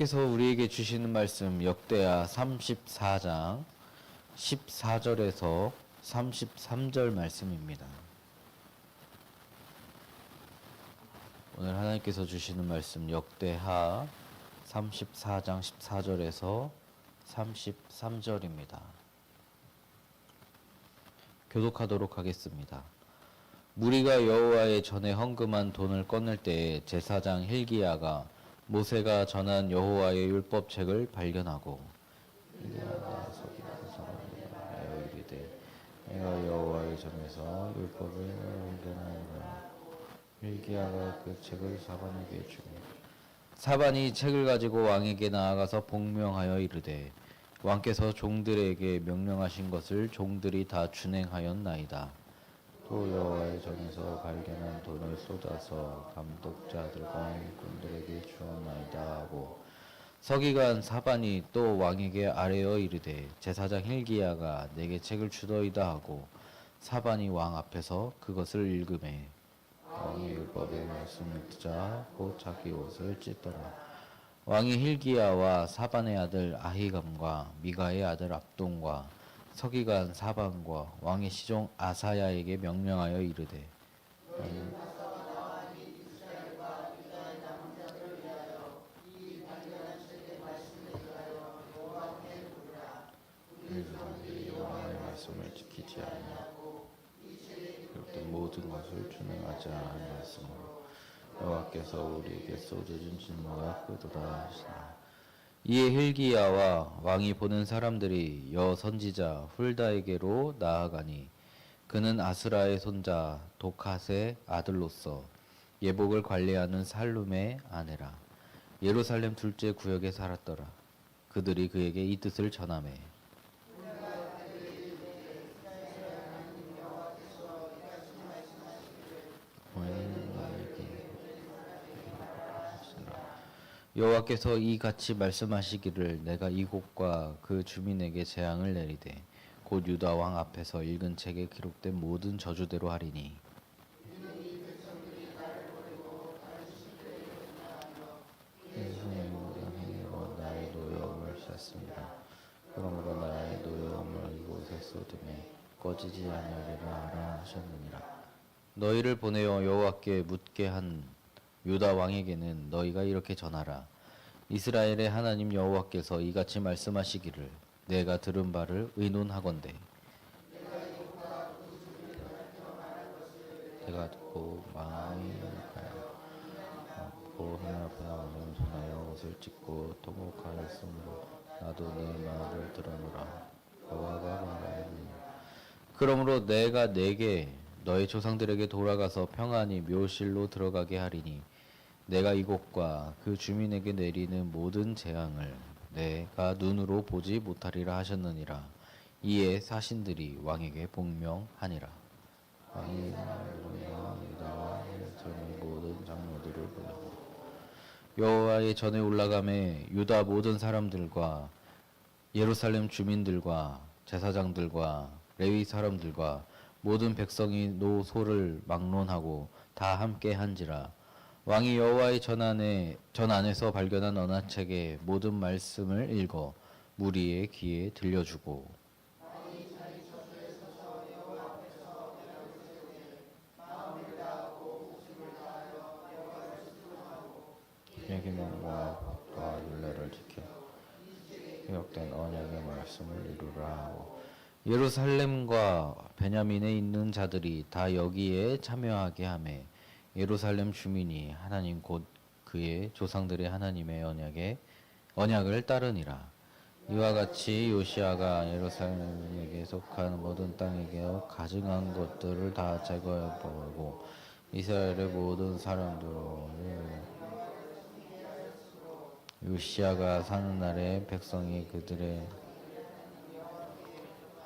하나님께서 우리에게 주시는 말씀 역대하 34장 14절에서 33절 말씀입니다. 오늘 하나님께서 주시는 말씀 역대하 34장 14절에서 33절입니다. 교독하도록 하겠습니다. 무리가 여호와의 전에 헌금한 돈을 꺼낼 때에 제사장 힐기야가 모세가 전한 여호와의 율법책을 발견하고 내가 여호와의 전에서 율법을 발견하노라 힐기야가 그 책을 사반에게 주고 사반이 책을 가지고 왕에게 나아가서 복명하여 이르되 왕께서 종들에게 명령하신 것을 종들이 다 준행하였나이다. 또 여호와의 전에서 발견한 돈을 쏟아서 감독자들과 일꾼들에게 주었나이다 하고 서기관 사반이 또 왕에게 아뢰어 이르되 제사장 힐기야가 내게 책을 주더이다 하고 사반이 왕 앞에서 그것을 읽음에 왕이 율법의 말씀을 듣자 곧 자기 옷을 찢더라. 왕이 힐기야와 사반의 아들 아히감과 미가의 아들 압동과 서기관 사반과 왕의 시종 아사야에게 명령하여 이르되 말씀을 지키지 아니하고 그때 모든 것을 준행하지 아니하였으므로 여호와께서 우리에게 쏟아진 진노가 크도다 하시나 이에 힐기야와 왕이 보는 사람들이 여 선지자 훌다에게로 나아가니 그는 아스라의 손자 도캇의 아들로서 예복을 관리하는 살룸의 아내라. 예루살렘 둘째 구역에 살았더라. 그들이 그에게 이 뜻을 전하매 여호와께서 이같이 말씀하시기를 내가 이곳과 그 주민에게 재앙을 내리되 곧 유다 왕 앞에서 읽은 책에 기록된 모든 저주대로 하리니 행위로 나의 노여움을 샀습니다. 그러므로 나의 노여움을 이곳에 쏟음에 꺼지지 아니하리라 하라 하셨느니라. 너희를 보내어 여호와께 묻게 한 유다 왕에게는 너희가 이렇게 전하라. 이스라엘의 하나님 여호와께서 이같이 말씀하시기를 내가 들은 바를 의논하건대. 내가 듣고 마음이 전하여 옷을 찢고 통곡하였으므로 나도 내 말을 들어노라. 여호와가 말하니 그러므로 내가 내게 너의 조상들에게 돌아가서 평안히 묘실로 들어가게 하리니 내가 이곳과 그 주민에게 내리는 모든 재앙을 내가 눈으로 보지 못하리라 하셨느니라. 이에 사신들이 왕에게 복명하니라. 왕이 여호와의 전에 올라감에 유다 모든 사람들과 예루살렘 주민들과 제사장들과 레위 사람들과 모든 백성이 노 소를 막론하고 다 함께 한지라 왕이 여호와의 전안에 전안에서 발견한 언어책의 모든 말씀을 읽어 무리의 귀에 들려주고. 법과 율례를 지켜 기록된 언약의 말씀을 이루라 하고. 예루살렘과 베냐민에 있는 자들이 다 여기에 참여하게 하매 예루살렘 주민이 하나님 곧 그의 조상들의 하나님의 언약에 언약을 따르니라. 이와 같이 요시아가 예루살렘에게 속한 모든 땅에게 가증한 것들을 다 제거해 버리고 이스라엘의 모든 사람들을 요시아가 사는 날에 백성이 그들의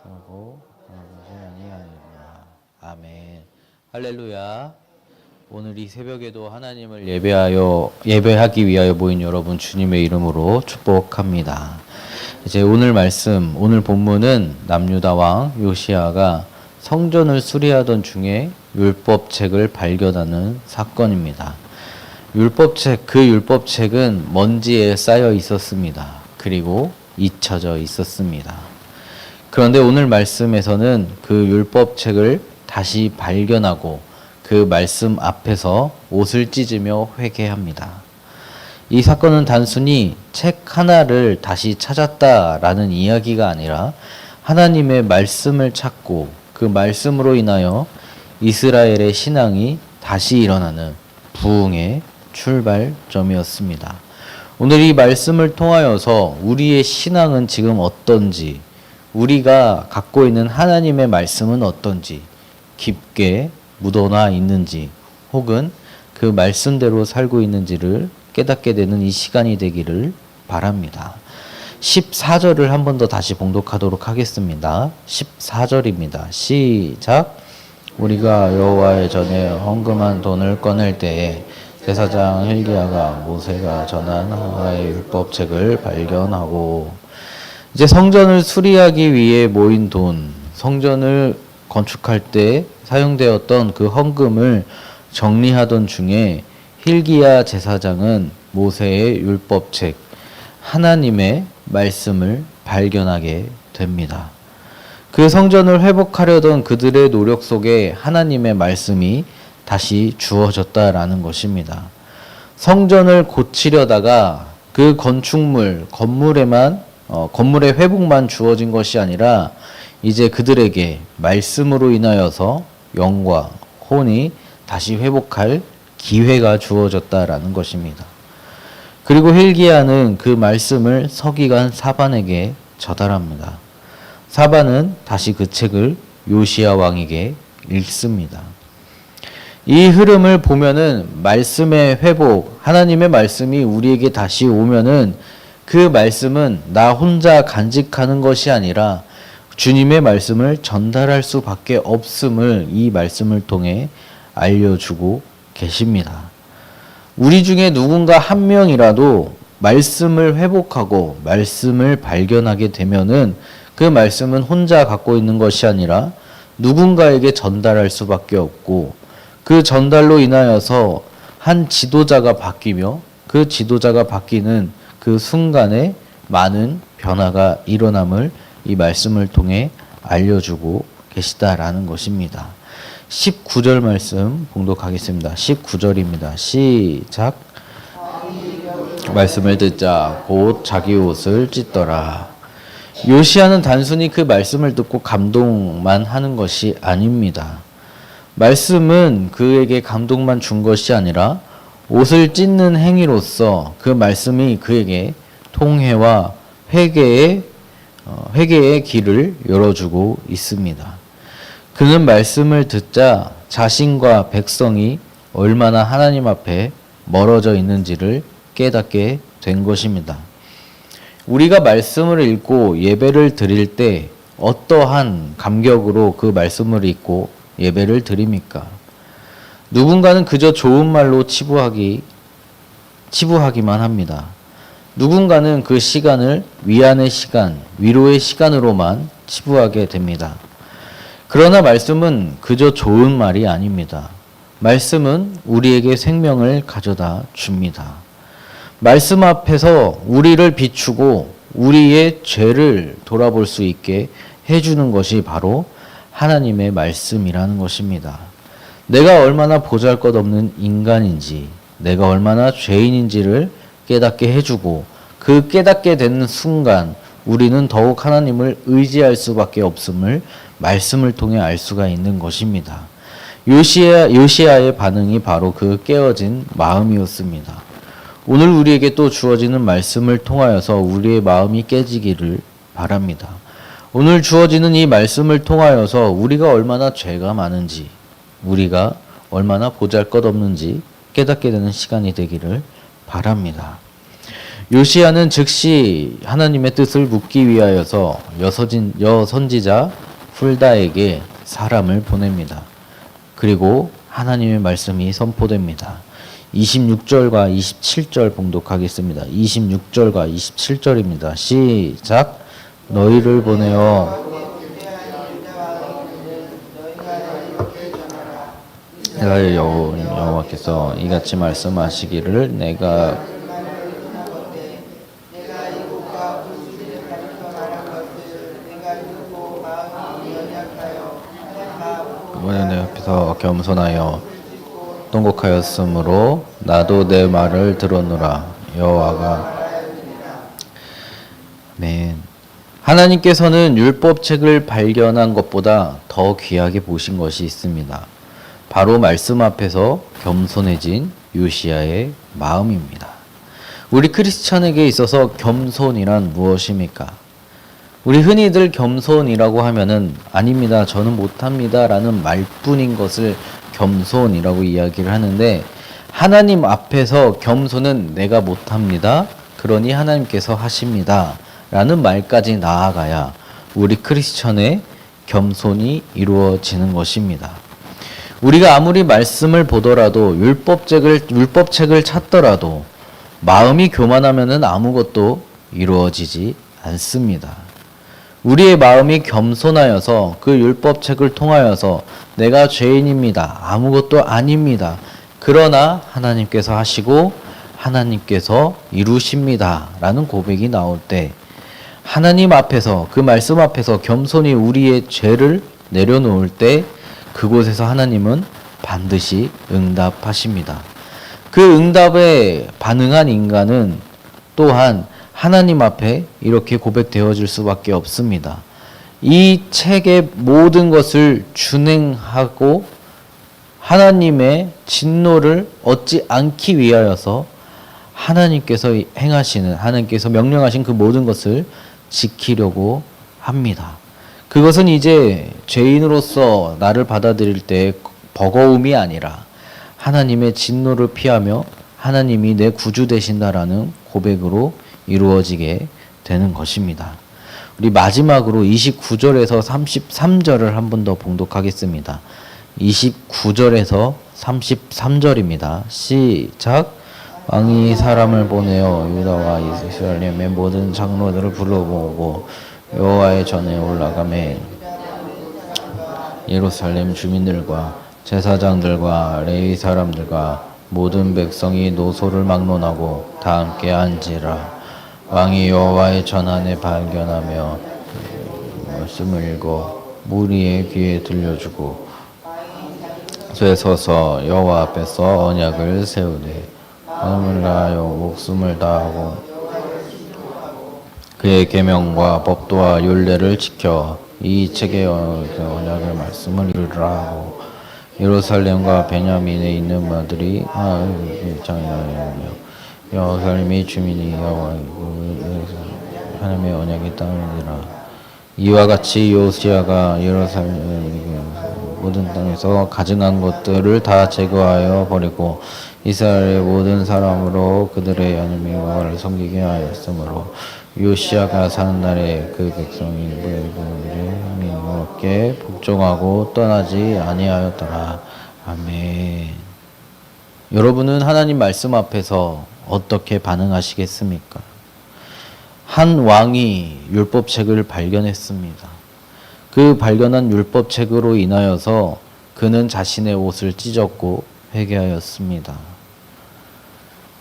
하고 하나님이 아니라. 아멘. 할렐루야 오늘 이 새벽에도 하나님을 예배하여 예배하기 위하여 모인 여러분 주님의 이름으로 축복합니다. 이제 오늘 말씀 오늘 본문은 남유다 왕 요시아가 성전을 수리하던 중에 율법책을 발견하는 사건입니다. 율법책 그 율법책은 먼지에 쌓여 있었습니다. 그리고 잊혀져 있었습니다. 그런데 오늘 말씀에서는 그 율법책을 다시 발견하고 그 말씀 앞에서 옷을 찢으며 회개합니다. 이 사건은 단순히 책 하나를 다시 찾았다라는 이야기가 아니라 하나님의 말씀을 찾고 그 말씀으로 인하여 이스라엘의 신앙이 다시 일어나는 부흥의 출발점이었습니다. 오늘 이 말씀을 통하여서 우리의 신앙은 지금 어떤지, 우리가 갖고 있는 하나님의 말씀은 어떤지, 깊게 묻어나 있는지, 혹은 그 말씀대로 살고 있는지를 깨닫게 되는 이 시간이 되기를 바랍니다. 14절을 한 번 더 다시 봉독하도록 하겠습니다. 14절입니다. 시작. 우리가 여호와의 전에 헌금한 돈을 꺼낼 때에 제사장 힐기야가 모세가 전한 하나의 율법책을 발견하고 이제 성전을 수리하기 위해 모인 돈, 성전을 건축할 때 사용되었던 그 헌금을 정리하던 중에 힐기야 제사장은 모세의 율법책 하나님의 말씀을 발견하게 됩니다. 그 성전을 회복하려던 그들의 노력 속에 하나님의 말씀이 다시 주어졌다라는 것입니다. 성전을 고치려다가 그 건축물, 건물에만, 어, 건물의 회복만 주어진 것이 아니라 이제 그들에게 말씀으로 인하여서 영광, 혼이 다시 회복할 기회가 주어졌다라는 것입니다. 그리고 힐기야는 그 말씀을 서기관 사반에게 전달합니다. 사반은 다시 그 책을 요시야 왕에게 읽습니다. 이 흐름을 보면은 말씀의 회복, 하나님의 말씀이 우리에게 다시 오면은 그 말씀은 나 혼자 간직하는 것이 아니라 주님의 말씀을 전달할 수밖에 없음을 이 말씀을 통해 알려주고 계십니다. 우리 중에 누군가 한 명이라도 말씀을 회복하고 말씀을 발견하게 되면은 그 말씀은 혼자 갖고 있는 것이 아니라 누군가에게 전달할 수밖에 없고 그 전달로 인하여서 한 지도자가 바뀌며 그 지도자가 바뀌는 그 순간에 많은 변화가 일어남을 이 말씀을 통해 알려주고 계시다라는 것입니다. 19절 말씀 봉독하겠습니다. 19절입니다. 시작. 말씀을 듣자 곧 자기 옷을 찢더라. 요시아는 단순히 그 말씀을 듣고 감동만 하는 것이 아닙니다. 말씀은 그에게 감동만 준 것이 아니라 옷을 찢는 행위로서 그 말씀이 그에게 통회와 회개의 어, 회개의 길을 열어주고 있습니다. 그는 말씀을 듣자 자신과 백성이 얼마나 하나님 앞에 멀어져 있는지를 깨닫게 된 것입니다. 우리가 말씀을 읽고 예배를 드릴 때 어떠한 감격으로 그 말씀을 읽고 예배를 드립니까? 누군가는 그저 좋은 말로 치부하기 치부하기만 합니다. 누군가는 그 시간을 위안의 시간, 위로의 시간으로만 치부하게 됩니다. 그러나 말씀은 그저 좋은 말이 아닙니다. 말씀은 우리에게 생명을 가져다 줍니다. 말씀 앞에서 우리를 비추고 우리의 죄를 돌아볼 수 있게 해주는 것이 바로 하나님의 말씀이라는 것입니다. 내가 얼마나 보잘 것 없는 인간인지, 내가 얼마나 죄인인지를 깨닫게 해주고, 그 깨닫게 되는 순간, 우리는 더욱 하나님을 의지할 수밖에 없음을 말씀을 통해 알 수가 있는 것입니다. 요시아, 요시아의 반응이 바로 그 깨어진 마음이었습니다. 오늘 우리에게 또 주어지는 말씀을 통하여서 우리의 마음이 깨지기를 바랍니다. 오늘 주어지는 이 말씀을 통하여서 우리가 얼마나 죄가 많은지, 우리가 얼마나 보잘 것 없는지 깨닫게 되는 시간이 되기를 바랍니다. 요시아는 즉시 하나님의 뜻을 묻기 위하여서 여서진, 여선지자 훌다에게 사람을 보냅니다. 그리고 하나님의 말씀이 선포됩니다. 26절과 27절 봉독하겠습니다. 26절과 27절입니다. 시작. 너희를 보내어 이스라엘 여호- 여호와께서 이같이 말씀하시기를 내가 이번에 내 앞에서 겸손하여 통곡하였으므로 나도 내 말을 들었노라 여호와가 네. 하나님께서는 율법책을 발견한 것보다 더 귀하게 보신 것이 있습니다. 바로 말씀 앞에서 겸손해진 요시야의 마음입니다. 우리 크리스천에게 있어서 겸손이란 무엇입니까? 우리 흔히들 겸손이라고 하면은 아닙니다. 저는 못합니다라는 말뿐인 것을 겸손이라고 이야기를 하는데 하나님 앞에서 겸손은 내가 못합니다. 그러니 하나님께서 하십니다. 라는 말까지 나아가야 우리 크리스천의 겸손이 이루어지는 것입니다. 우리가 아무리 말씀을 보더라도 율법책을 율법책을 찾더라도 마음이 교만하면은 아무것도 이루어지지 않습니다. 우리의 마음이 겸손하여서 그 율법책을 통하여서 내가 죄인입니다. 아무것도 아닙니다. 그러나 하나님께서 하시고 하나님께서 이루십니다. 라는 고백이 나올 때 하나님 앞에서 그 말씀 앞에서 겸손히 우리의 죄를 내려놓을 때 그곳에서 하나님은 반드시 응답하십니다. 그 응답에 반응한 인간은 또한 하나님 앞에 이렇게 고백되어질 수밖에 없습니다. 이 책의 모든 것을 준행하고 하나님의 진노를 얻지 않기 위하여서 하나님께서 행하시는 하나님께서 명령하신 그 모든 것을 지키려고 합니다. 그것은 이제 죄인으로서 나를 받아들일 때 버거움이 아니라 하나님의 진노를 피하며 하나님이 내 구주 되신다라는 고백으로 이루어지게 되는 것입니다. 우리 마지막으로 29절에서 33절을 한 번 더 봉독하겠습니다. 29절에서 33절입니다. 시작. 왕이 사람을 보내어 유다와 이스라엘의 모든 장로들을 불러모으고 여호와의 전에 올라가매. 예루살렘 주민들과 제사장들과 레위 사람들과 모든 백성이 노소를 막론하고 다 함께 앉으라. 왕이 여호와의 전안에 발견하며 말씀을 읽어 무리의 귀에 들려주고 쇠 서서 여호와 앞에서 언약을 세우되 다하여 목숨을 다하고 그의 계명과 법도와 율례를 지켜 이 책의 언약을 말씀을 이루라 하고 예루살렘과 베냐민에 있는 마들이 장이하며 여호살림의 주민이 하나님의 언약의 땅이니라. 이와 같이 요시아가 예루살렘 모든 땅에서 가증한 것들을 다 제거하여 버리고 이스라엘의 모든 사람으로 그들의 하나님의 여호와를 섬기게 하였으므로 요시아가 사는 날에 그 백성이 그들의 여호와께 복종하고 떠나지 아니하였더라. 아멘. 여러분은 하나님 말씀 앞에서 어떻게 반응하시겠습니까? 한 왕이 율법책을 발견했습니다. 그 발견한 율법책으로 인하여서 그는 자신의 옷을 찢었고 회개하였습니다.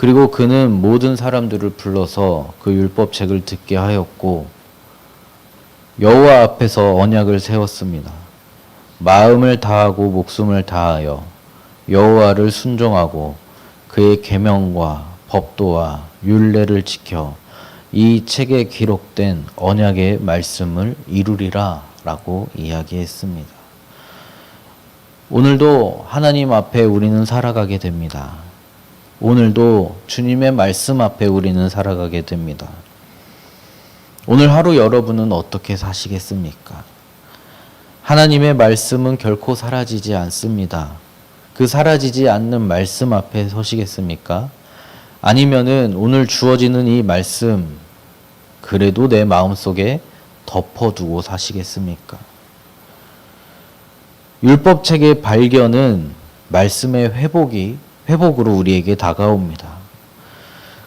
그리고 그는 모든 사람들을 불러서 그 율법책을 듣게 하였고 여호와 앞에서 언약을 세웠습니다. 마음을 다하고 목숨을 다하여 여호와를 순종하고 그의 계명과 법도와 율례를 지켜 이 책에 기록된 언약의 말씀을 이루리라라고 이야기했습니다. 오늘도 하나님 앞에 우리는 살아가게 됩니다. 오늘도 주님의 말씀 앞에 우리는 살아가게 됩니다. 오늘 하루 여러분은 어떻게 사시겠습니까? 하나님의 말씀은 결코 사라지지 않습니다. 그 사라지지 않는 말씀 앞에 서시겠습니까? 아니면은 오늘 주어지는 이 말씀 그래도 내 마음속에 덮어두고 사시겠습니까? 율법책의 발견은 말씀의 회복이 회복으로 우리에게 다가옵니다.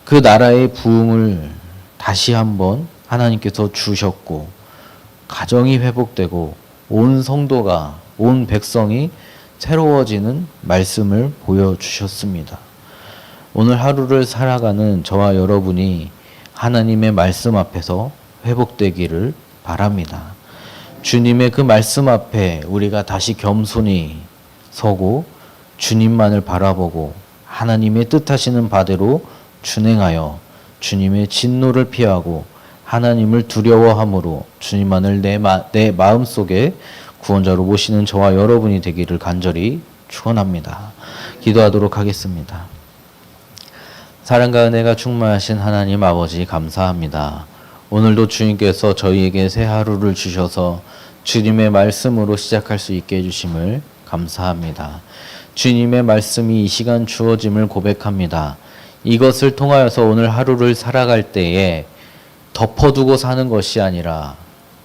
그 나라의 부흥을 다시 한번 하나님께서 주셨고 가정이 회복되고 온 성도가 온 백성이 새로워지는 말씀을 보여주셨습니다. 오늘 하루를 살아가는 저와 여러분이 하나님의 말씀 앞에서 회복되기를 바랍니다. 주님의 그 말씀 앞에 우리가 다시 겸손히 서고 주님만을 바라보고 하나님의 뜻하시는 바대로 준행하여 주님의 진노를 피하고 하나님을 두려워함으로 주님만을 내, 마, 내 마음속에 구원자로 모시는 저와 여러분이 되기를 간절히 축원합니다. 기도하도록 하겠습니다. 사랑과 은혜가 충만하신 하나님 아버지 감사합니다. 오늘도 주님께서 저희에게 새 하루를 주셔서 주님의 말씀으로 시작할 수 있게 해주심을 감사합니다. 주님의 말씀이 이 시간 주어짐을 고백합니다. 이것을 통하여서 오늘 하루를 살아갈 때에 덮어두고 사는 것이 아니라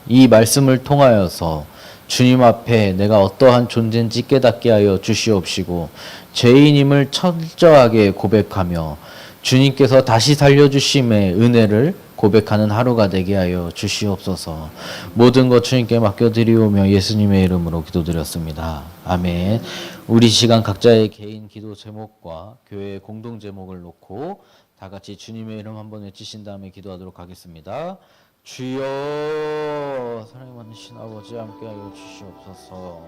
이 말씀을 통하여서 주님 앞에 내가 어떠한 존재인지 깨닫게 하여 주시옵시고 죄인임을 철저하게 고백하며 주님께서 다시 살려주심의 은혜를 고백하는 하루가 되게 하여 주시옵소서. 모든 것 주님께 맡겨드리오며 예수님의 이름으로 기도드렸습니다. 아멘. 우리 시간 각자의 개인 기도 제목과 교회의 공동 제목을 놓고 다 같이 주님의 이름 한번 외치신 다음에 기도하도록 하겠습니다. 주여 사랑이 많으신 아버지 함께하여 주시옵소서.